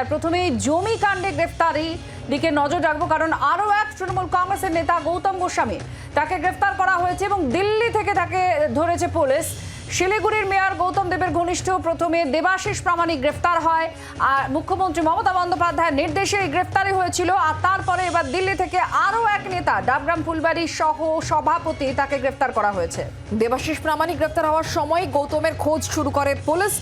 আর প্রথমেই জমি কাণ্ডে গ্রেফতারি। দিকে নজর রাখব কারণ আরও এক তৃণমূল কংগ্রেসের নেতা গৌতম গোস্বামী। তাকে গ্রেফতার করা হয়েছে এবং দিল্লি থেকে তাকে ধরেছে পুলিশ। শিলিগুড়ির মেয়র গৌতম দেবের ঘনিষ্ঠ প্রথমে দেবাশিস প্রামাণিক গ্রেফতার হয়। আর মুখ্যমন্ত্রী মমতা বন্দ্যোপাধ্যায়ের নির্দেশে গ্রেফতারি হয়েছিল। আর তারপরে এবার দিল্লি থেকে আরও এক নেতা, ডাবগ্রাম ফুলবাড়ি সহ সভাপতি তাকে গ্রেফতার করা হয়েছে। দেবাশিস প্রামাণিক গ্রেফতার হওয়ার সময় গৌতমের খোঁজ শুরু করে পুলিশ।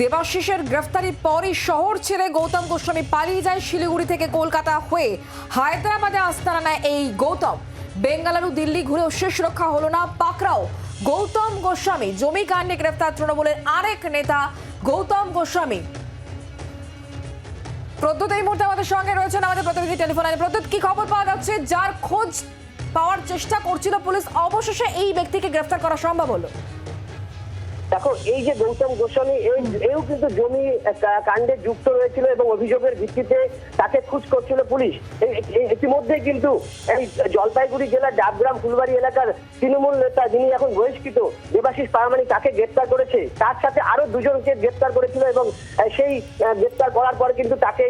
দেবাশিসের গ্রেফতারির পরই শহর ছেড়ে গৌতম গোস্বামী পালিয়ে যায় শিলিগুড়ি থেকে কলকাতা হয়ে হায়দ্রাবাদে আস্তানা নেয় এই গৌতম। বেঙ্গালুরু, দিল্লি ঘুরেও শেষ রক্ষা হলো না পাকড়াও। গৌতম গোস্বামী, জমি কাণ্ডে গ্রেফতার তৃণমূলের আরেক নেতা গৌতম গোস্বামী। প্রদ্যুৎ এই মুহূর্তে আমাদের সঙ্গে রয়েছেন আমাদের প্রতিনিধি টেলিফোন লাইনে। প্রদ্যুৎ, কি খবর পাওয়া যাচ্ছে? যার খোঁজ পাওয়ার চেষ্টা করছিল পুলিশ, অবশেষে এই ব্যক্তিকে গ্রেফতার করা সম্ভব হলো। দেখো, এই যে গৌতম গোস্বামী এও কিন্তু জমি কাণ্ডে যুক্ত রয়েছিল এবং অভিযোগের ভিত্তিতে তাকে খুঁজ করছিল পুলিশ। ইতিমধ্যে কিন্তু এই জলপাইগুড়ি জেলার ডাবগ্রাম ফুলবাড়ি এলাকার তৃণমূল নেতা যিনি এখন বহিষ্কৃত, দেবাশিস পারমানি তাকে গ্রেপ্তার করেছে। তার সাথে আরও দুজনকে গ্রেপ্তার করেছিল এবং সেই গ্রেপ্তার করার পর কিন্তু তাকে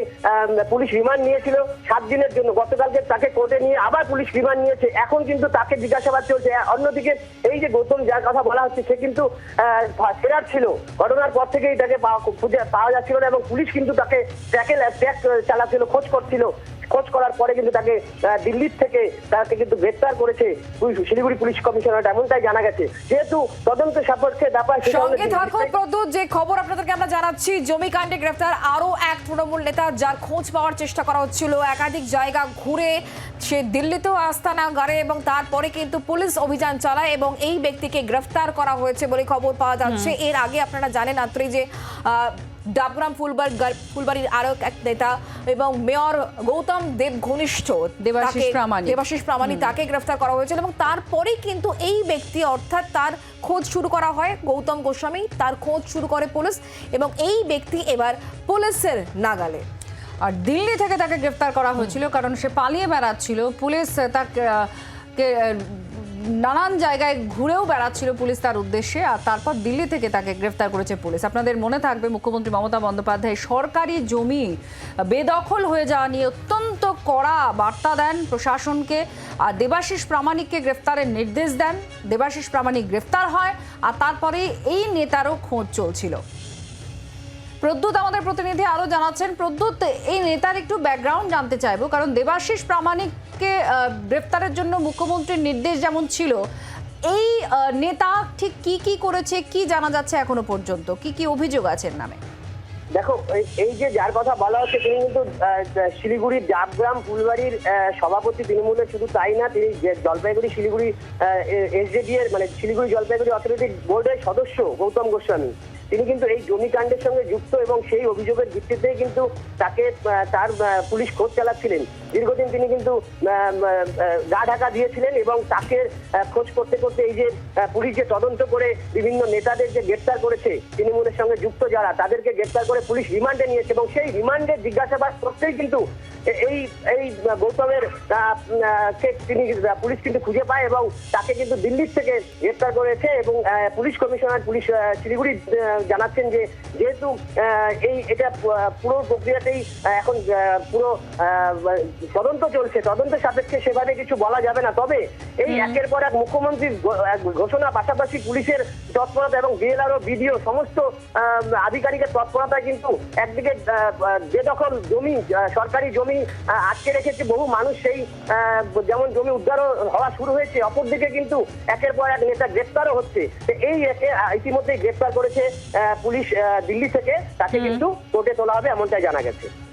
পুলিশ রিমান্ড নিয়েছিল সাত দিনের জন্য। গতকালকে তাকে কোর্টে নিয়ে আবার পুলিশ রিমান্ড নিয়েছে। এখন কিন্তু তাকে জিজ্ঞাসাবাদ চলছে। অন্যদিকে এই যে গৌতম যার কথা বলা হচ্ছে, সে কিন্তু ফেরার ছিল। ঘটনার পর থেকেই তাকে পাওয়া খুঁজে পাওয়া যাচ্ছিল না এবং পুলিশ কিন্তু তাকে ট্র্যাকে ট্র্যাক চালাচ্ছিল, খোঁজ করছিল। খোঁজ করার পরে কিন্তু তাকে দিল্লির থেকে তাকে কিন্তু গ্রেপ্তার করেছে শিলিগুড়ি পুলিশ কমিশনার এমনটাই জানা গেছে। যেহেতু তদন্ত সাপেক্ষে ব্যাপার সঙ্গে থাকো প্রদ্যুৎ যে খবর আপনাদেরকে আমরা জানাচ্ছি জমি কাণ্ডে গ্রেফতার আরও এক তৃণমূল নেতা যার খোঁজ পাওয়ার চেষ্টা করা হচ্ছিল। একাধিক জায়গা ঘুরে সে দিল্লিতেও আস্তানা গাড়ে এবং তারপরে কিন্তু পুলিশ অভিযান চালায় এবং এই ব্যক্তিকে গ্রেফতার করা হয়েছে বলে খবর পাওয়া যাচ্ছে। এর আগে আপনারা জানেন আত্রে যে আহ, ডাবগ্রাম ফুলবার ফুলবাড়ির আরও এক নেতা এবং মেয়র গৌতম দেব ঘনিষ্ঠ দেবাশিস প্রামাণিক। তাকে গ্রেফতার করা হয়েছিল এবং তারপরেই কিন্তু এই ব্যক্তি অর্থাৎ তার খোঁজ শুরু করা হয় গৌতম গোস্বামী। তার খোঁজ শুরু করে পুলিশ এবং এই ব্যক্তি এবার পুলিশের নাগালে। আর দিল্লি থেকে তাকে গ্রেফতার করা হয়েছিল কারণ সে পালিয়ে বেড়াচ্ছিল। পুলিশ তাকে নানান জায়গায় ঘুরেও বেড়াচ্ছিল পুলিশ তার উদ্দেশ্যে, আর তারপর দিল্লি থেকে তাকে গ্রেফতার করেছে পুলিশ। আপনাদের মনে থাকবে মুখ্যমন্ত্রী মমতা বন্দ্যোপাধ্যায় সরকারি জমি বেদখল হয়ে যাওয়া নিয়ে অত্যন্ত কড়া বার্তা দেন প্রশাসনকে, আর দেবাশিস প্রামাণিককে গ্রেফতারের নির্দেশ দেন। দেবাশিস প্রামাণিক গ্রেফতার হয়, আর তারপরে এই নেতারও খোঁজ চলছিল। প্রদ্যুৎ আমাদের প্রতিনিধি আরও জানাচ্ছেন প্রদ্যুৎ এই নেতার একটু ব্যাকগ্রাউন্ড জানতে চাইব কারণ দেবাশিস প্রামাণিককে আহ, গ্রেফতারের জন্য মুখ্যমন্ত্রীর নির্দেশ যেমন ছিল এই নেতা ঠিক কি কি করেছে কি জানা যাচ্ছে এখনও পর্যন্ত? কি কি অভিযোগ আছে নামে? দেখো এই- যে যার কথা বলা হচ্ছে তিনি কিন্তু শিলিগুড়ির ডাবগ্রাম ফুলবাড়ির সভাপতি তৃণমূলের শুধু তাই না তিনি জলপাইগুড়ি শিলিগুড়ি এসজেডি এর মানে শিলিগুড়ি জলপাইগুড়ি অথরিটি বোর্ডের সদস্য গৌতম গোস্বামী। তিনি কিন্তু এই জমি কাণ্ডের সঙ্গে যুক্ত এবং সেই অভিযোগের ভিত্তিতে কিন্তু তাকে তার পুলিশ খোঁজ চালাচ্ছিলেন। দীর্ঘদিন তিনি কিন্তু গা ঢাকা দিয়েছিলেন এবং তাকে খোঁজ করতে করতে এই যে পুলিশ যে তদন্ত করে বিভিন্ন নেতাদের যে গ্রেপ্তার করেছে, তৃণমূলের সঙ্গে যুক্ত যারা, তাদেরকে গ্রেপ্তার করে পুলিশ রিমান্ডে নিয়েছে এবং সেই রিমান্ডে জিজ্ঞাসাবাদ করতেই কিন্তু এই এই গৌতমের কে তিনি পুলিশ কিন্তু খুঁজে পায় এবং তাকে কিন্তু দিল্লির থেকে গ্রেপ্তার করেছে এবং পুলিশ কমিশনার পুলিশ শিলিগুড়ি জানাচ্ছেন যে যেহেতু এই এটা পুরো প্রক্রিয়াতেই এখন পুরো তদন্ত চলছে তদন্ত সাপেক্ষে সেভাবে কিছু বলা যাবে না। তবে এই একের পর এক মুখ্যমন্ত্রীর ঘোষণা পাশাপাশি পুলিশের তৎপরতা এবং বিএলআরও বিডিও সমস্ত আধিকারিকের তৎপরতায় কিন্তু একদিকে বেদখল জমি সরকারি জমি আহ, আটকে রেখেছে। বহু মানুষ সেই আহ, যেমন জমি উদ্ধারও হওয়া শুরু হয়েছে অপরদিকে কিন্তু একের পর এক নেতা গ্রেপ্তারও হচ্ছে। তো এই একে ইতিমধ্যেই গ্রেপ্তার করেছে আহ, পুলিশ আহ, দিল্লি থেকে। তাকে কিন্তু কোর্টে তোলা হবে এমনটাই জানা গেছে।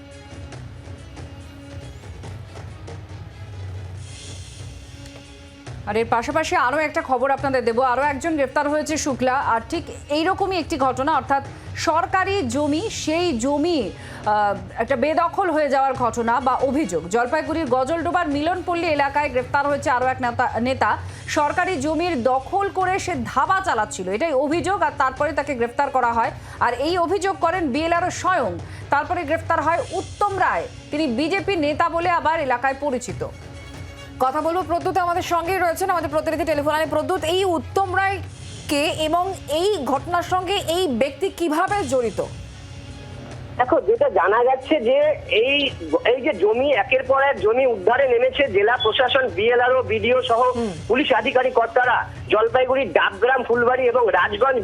আর এর পাশাপাশি আরও একটা খবর আপনাদের দেবো। আরও একজন গ্রেফতার হয়েছে শুক্লা। আর ঠিক এইরকমই একটি ঘটনা, অর্থাৎ সরকারি জমি, সেই জমি একটা বেদখল হয়ে যাওয়ার ঘটনা বা অভিযোগ। জলপাইগুড়ির গজলডোবার মিলনপল্লী এলাকায় গ্রেফতার হয়েছে আরও এক নেতা নেতা। সরকারি জমির দখল করে সে ধাবা চালাচ্ছিল। এটাই অভিযোগ, আর তারপরে তাকে গ্রেফতার করা হয়। আর এই অভিযোগ করেন বিএলআরও স্বয়ং। তারপরে গ্রেফতার হয় উত্তম রায়। তিনি বিজেপি নেতা বলে আবার এলাকায় পরিচিত। কথা বলব প্রদ্যুৎ আমাদের সঙ্গেই রয়েছেন আমাদের প্রতিনিধি টেলিফোনে প্রদ্যুৎ এই উত্তম রায় কে এবং এই ঘটনার সঙ্গে এই ব্যক্তি কীভাবে জড়িত? দেখো, যেটা জানা যাচ্ছে যে এই এই যে জমি, একের পর এক জমি উদ্ধারে নেমেছে জেলা প্রশাসন, বিএলআরও, বিডিও সহ পুলিশ আধিকারিক কর্তারা। জলপাইগুড়ি ডাবগ্রাম ফুলবাড়ি এবং রাজগঞ্জ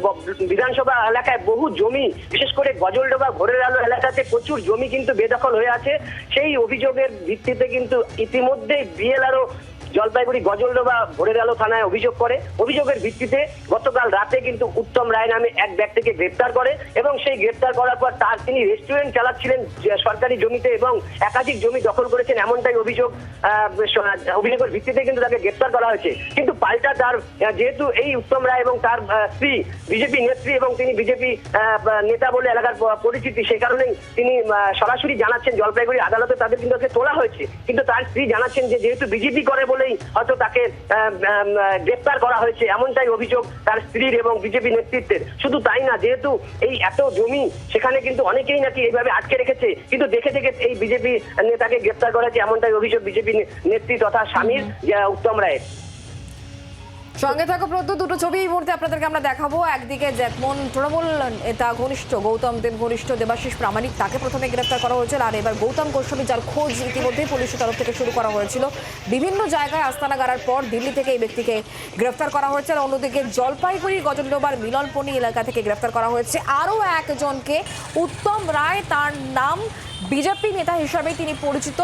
বিধানসভা এলাকায় বহু জমি, বিশেষ করে গজলডোবা ঘোরের আলো এলাকাতে প্রচুর জমি কিন্তু বেদখল হয়ে আছে। সেই অভিযোগের ভিত্তিতে কিন্তু ইতিমধ্যেই বিএলআরও জলপাইগুড়ি গজলডোবা ভোরের আলো থানায় অভিযোগ করে। অভিযোগের ভিত্তিতে গতকাল রাতে কিন্তু উত্তম রায় নামে এক ব্যক্তিকে গ্রেপ্তার করে এবং সেই গ্রেপ্তার করার পর তার তিনি রেস্টুরেন্ট চালাচ্ছিলেন সরকারি জমিতে এবং একাধিক জমি দখল করেছেন এমনটাই অভিযোগ অভিযোগের ভিত্তিতে কিন্তু তাকে গ্রেপ্তার করা হয়েছে। কিন্তু পাল্টা তার যেহেতু এই উত্তম রায় এবং তার স্ত্রী, বিজেপি নেত্রী এবং তিনি বিজেপি নেতা বলে এলাকার পরিচিতি, সেই কারণেই তিনি সরাসরি জানাচ্ছেন জলপাইগুড়ি আদালতে তাদের কিন্তু তোলা হয়েছে। কিন্তু তার স্ত্রী জানাচ্ছেন যে যেহেতু বিজেপি করে বলেই হয়তো তাকে গ্রেপ্তার করা হয়েছে। এমনটাই অভিযোগ তার স্ত্রীর এবং বিজেপি নেতৃত্বের। শুধু তাই না, যেহেতু এই এত জমি সেখানে কিন্তু অনেকেই নাকি এইভাবে আটকে রেখেছে, কিন্তু দেখে দেখে এই বিজেপি নেতাকে গ্রেপ্তার করা হয়েছে এমনটাই অভিযোগ বিজেপি নেত্রী তথা স্বামীর উত্তম রায়ের। সঙ্গে থাকো প্রত্যু দুটো ছবি এই মুহূর্তে আপনাদেরকে আমরা দেখাবো। একদিকে যেমন তৃণমূল নেতা ঘনিষ্ঠ, গৌতম দেব ঘনিষ্ঠ, দেবাশিস প্রামাণিক, তাকে প্রথমে গ্রেফতার করা হয়েছিল। আর এবার গৌতম গোস্বামী, যার খোঁজ ইতিমধ্যে পুলিশের তরফ থেকে শুরু করা হয়েছিল। বিভিন্ন জায়গায় আস্তানা গাড়ার পর দিল্লি থেকে এই ব্যক্তিকে গ্রেফতার করা হয়েছে। আর অন্যদিকে জলপাইগুড়ি গজলডোবার মিলনপনি এলাকা থেকে গ্রেফতার করা হয়েছে। আরও একজনকে উত্তম রায়, তার নাম বিজেপি নেতা হিসাবে তিনি পরিচিত।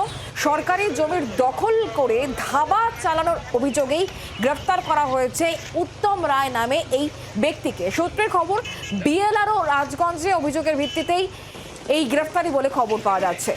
সরকারি জমির দখল করে ধাবা চালানোর অভিযোগেই গ্রেফতার করা হয়েছে উত্তম রায় নামে এই ব্যক্তিকে। সূত্রের খবর বিএলআরও রাজগঞ্জে অভিযোগের ভিত্তিতেই এই গ্রেফতারি বলে খবর পাওয়া যাচ্ছে।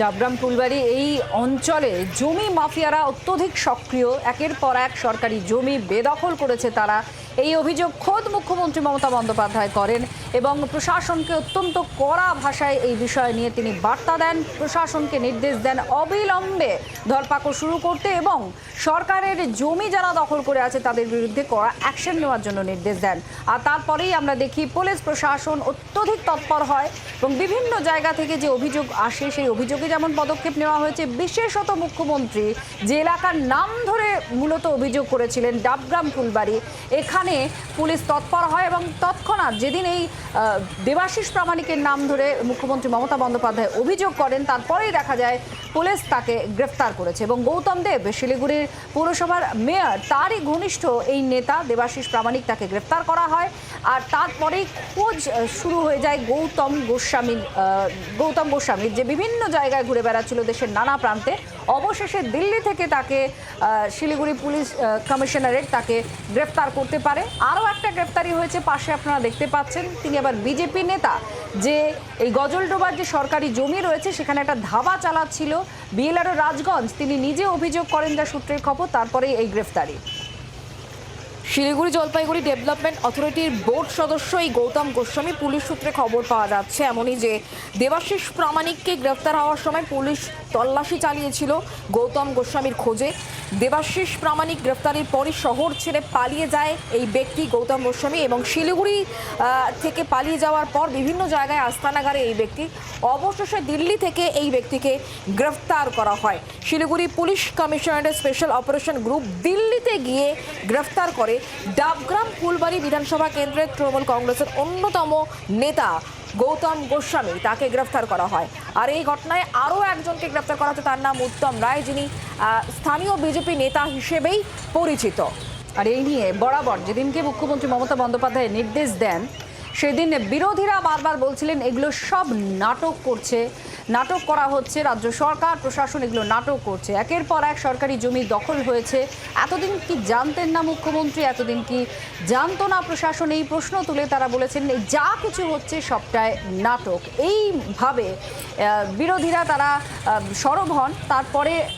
ডাবগ্রাম ফুলবাড়ি এই অঞ্চলে জমি মাফিয়ারা অত্যধিক সক্রিয়। একের পর এক সরকারি জমি বেদখল করেছে তারা। এই অভিযোগ খোদ মুখ্যমন্ত্রী মমতা বন্দ্যোপাধ্যায় করেন এবং প্রশাসনকে অত্যন্ত কড়া ভাষায় এই বিষয় নিয়ে তিনি বার্তা দেন। প্রশাসনকে নির্দেশ দেন অবিলম্বে ধরপাকড় শুরু করতে এবং সরকারের জমি যারা দখল করে আছে তাদের বিরুদ্ধে কড়া অ্যাকশন নেওয়ার জন্য নির্দেশ দেন। আর তারপরেই আমরা দেখি পুলিশ প্রশাসন অত্যধিক তৎপর হয় এবং বিভিন্ন জায়গা থেকে যে অভিযোগ আসে, সেই অভিযোগে যেমন পদক্ষেপ নেওয়া হয়েছে, বিশেষত মুখ্যমন্ত্রী যে এলাকার নাম ধরে মূলত অভিযোগ করেছিলেন, ডাবগ্রাম ফুলবাড়ি। এখানে পুলিশ তৎপর হয় এবং তৎক্ষণাৎ যেদিন এই দেবাশিস প্রামাণিকের নাম ধরে মুখ্যমন্ত্রী মমতা বন্দ্যোপাধ্যায় অভিযোগ করেন তারপরেই দেখা যায় পুলিশ তাকে গ্রেফতার করেছে এবং গৌতম দেব শিলিগুড়ির পৌরসভার মেয়র তারই ঘনিষ্ঠ এই নেতা দেবাশিস প্রামাণিক তাকে গ্রেফতার করা হয় আর তারপরেই খোঁজ শুরু হয়ে যায় গৌতম গোস্বামীর আহ, গৌতম গোস্বামীর যে বিভিন্ন জায়গায় ঘুরে বেড়াচ্ছিল দেশের নানা প্রান্তে। অবশেষে দিল্লি থেকে তাকে শিলিগুড়ি পুলিশ কমিশনারের তাকে গ্রেফতার করতে পারে। আরও একটা গ্রেফতারি হয়েছে, পাশে আপনারা দেখতে পাচ্ছেন, তিনি আবার বিজেপি নেতা, যে এই গজলডোবার যে সরকারি জমি রয়েছে, সেখানে একটা ধাবা চালাচ্ছিল। বিএলআরও রাজগঞ্জ, তিনি নিজে অভিযোগ করেন যা সূত্রের খবর, তারপরেই এই গ্রেফতারি। শিলিগুড়ি জলপাইগুড়ি ডেভেলপমেন্ট অথরিটির বোর্ড সদস্য এই গৌতম গোস্বামী পুলিশ সূত্রে খবর পাওয়া যাচ্ছে। এমনই যে দেবাশিস প্রামাণিককে গ্রেফতার হওয়ার সময় পুলিশ তল্লাশি চালিয়েছিল গৌতম গোস্বামীর খোঁজে। দেবাশিস প্রামাণিক গ্রেফতারির পরই শহর ছেড়ে পালিয়ে যায় এই ব্যক্তি গৌতম গোস্বামী এবং শিলিগুড়ি থেকে পালিয়ে যাওয়ার পর বিভিন্ন জায়গায় আস্তানাগারে এই ব্যক্তি। অবশেষে দিল্লি থেকে এই ব্যক্তিকে গ্রেফতার করা হয়। শিলিগুড়ি পুলিশ কমিশনারের স্পেশাল অপারেশন গ্রুপ দিল্লিতে গিয়ে গ্রেফতার করে ডাবগ্রাম ফুলবাড়ি বিধানসভা কেন্দ্রের তৃণমূল কংগ্রেসের অন্যতম নেতা গৌতম গোস্বামী, তাকে গ্রেফতার করা হয়। আর এই ঘটনায় আরও একজনকে গ্রেফতার করা হচ্ছে তার নাম উত্তম রায়, যিনি স্থানীয় বিজেপি নেতা হিসেবেই পরিচিত। আর এই নিয়ে বরাবর যেদিনকে মুখ্যমন্ত্রী মমতা বন্দ্যোপাধ্যায় নির্দেশ দেন সেদিন বিরোধীরা বারবার বলছিলেন, এগুলো সব নাটক করছে, নাটক করা হচ্ছে, রাজ্য সরকার, প্রশাসন এগুলো নাটক করছে। একের পর এক সরকারি জমি দখল হয়েছে। এতদিন কি জানতেন না মুখ্যমন্ত্রী? এতদিন কি জানতো না প্রশাসন? এই প্রশ্ন তুলে তারা বলেছেন, যা কিছু হচ্ছে সবটাই নাটক। এইভাবে বিরোধীরা তারা সরব হন। তারপরে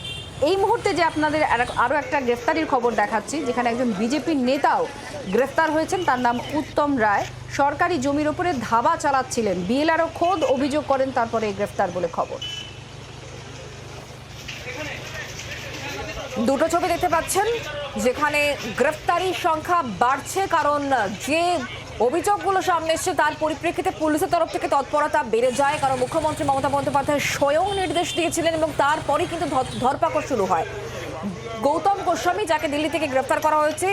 এই মুহূর্তে যে আপনাদের আর- আরও একটা গ্রেফতারির খবর দেখাচ্ছি, যেখানে একজন বিজেপির নেতাও গ্রেফতার হয়েছেন, তার নাম উত্তম রায়। সরকারি জমির ওপরে ধাবা চালাচ্ছিলেন। বিএলআরও খোদ অভিযোগ করেন, তারপরে গ্রেফতার বলে খবর। দুটো ছবি দেখতে পাচ্ছেন, যেখানে গ্রেফতারির সংখ্যা বাড়ছে কারণ যে অভিযোগগুলো সামনে এসছে, তার পরিপ্রেক্ষিতে পুলিশের তরফ থেকে তৎপরতা বেড়ে যায়, কারণ মুখ্যমন্ত্রী মমতা বন্দ্যোপাধ্যায় স্বয়ং নির্দেশ দিয়েছিলেন এবং তারপরেই কিন্তু ধরপাকড় শুরু হয়। গৌতম গোস্বামী যাকে দিল্লি থেকে গ্রেফতার করা হয়েছে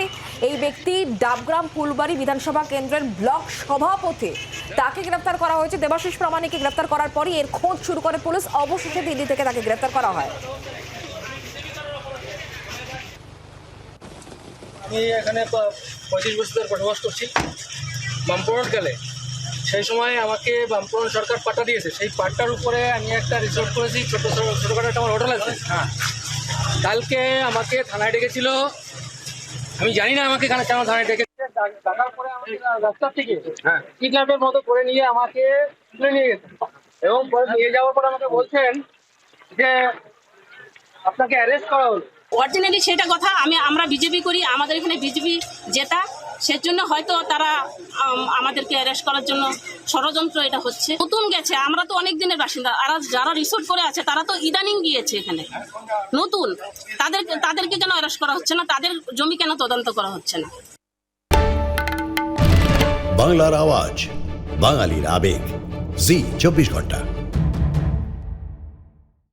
এই ব্যক্তি ডাবগ্রাম ফুলবাড়ি বিধানসভা কেন্দ্রের ব্লক সভাপতি। তাকে গ্রেফতার করা হয়েছে দেবাশিস প্রামাণিককে গ্রেফতার করার পরই এর খোঁজ শুরু করে পুলিশ। অবশেষে দিল্লি থেকে তাকে গ্রেফতার করা হয়। আমি এখানে পঁয়ত্রিশ বছর ধরে বসবাস করছি। বামপুরন কালে সেই সময় আমাকে বামপুরন সরকার পাট্টা দিয়েছে। সেই পাট্টার উপরে আমি একটা রিসোর্ট করেছি ছোটো ছোটো ছোটোখাটো একটা আমার হোটেল আছে। হ্যাঁ। কালকে আমাকে থানায় ডেকেছিল। আমি জানি না আমাকে কেন থানায় ডেকে ডা- ডাকার পরে আমাকে রাস্তার থেকে হ্যাঁ। কিডন্যাপের মতো করে নিয়ে আমাকে তুলে নিয়ে গেছে। এবং পরে নিয়ে যাওয়ার পর আমাকে বলছেন যে আপনাকে অ্যারেস্ট করা হলো। অরিজিনালি সেটা কথা আমি আমরা বিজেপি করি আমাদের এখানে বিজেপি জেতা। সেজন্য হয়তো তারা আমাদেরকে অ্যারেস্ট করার জন্য ষড়যন্ত্র এটা হচ্ছে। নতুন গেছে, আমরা তো অনেক দিনের বাসিন্দা। আর যারা রিসোর্ট করে আছে, তারা তো ইদানিং গিয়েছে এখানে। নতুন। তাদের, তাদেরকে কেন অ্যারেস্ট করা হচ্ছে না? তাদের জমি কেন তদন্ত করা হচ্ছে না? বাংলার আওয়াজ, বাঙালির আবেগ। জি, চব্বিশ ঘণ্টা।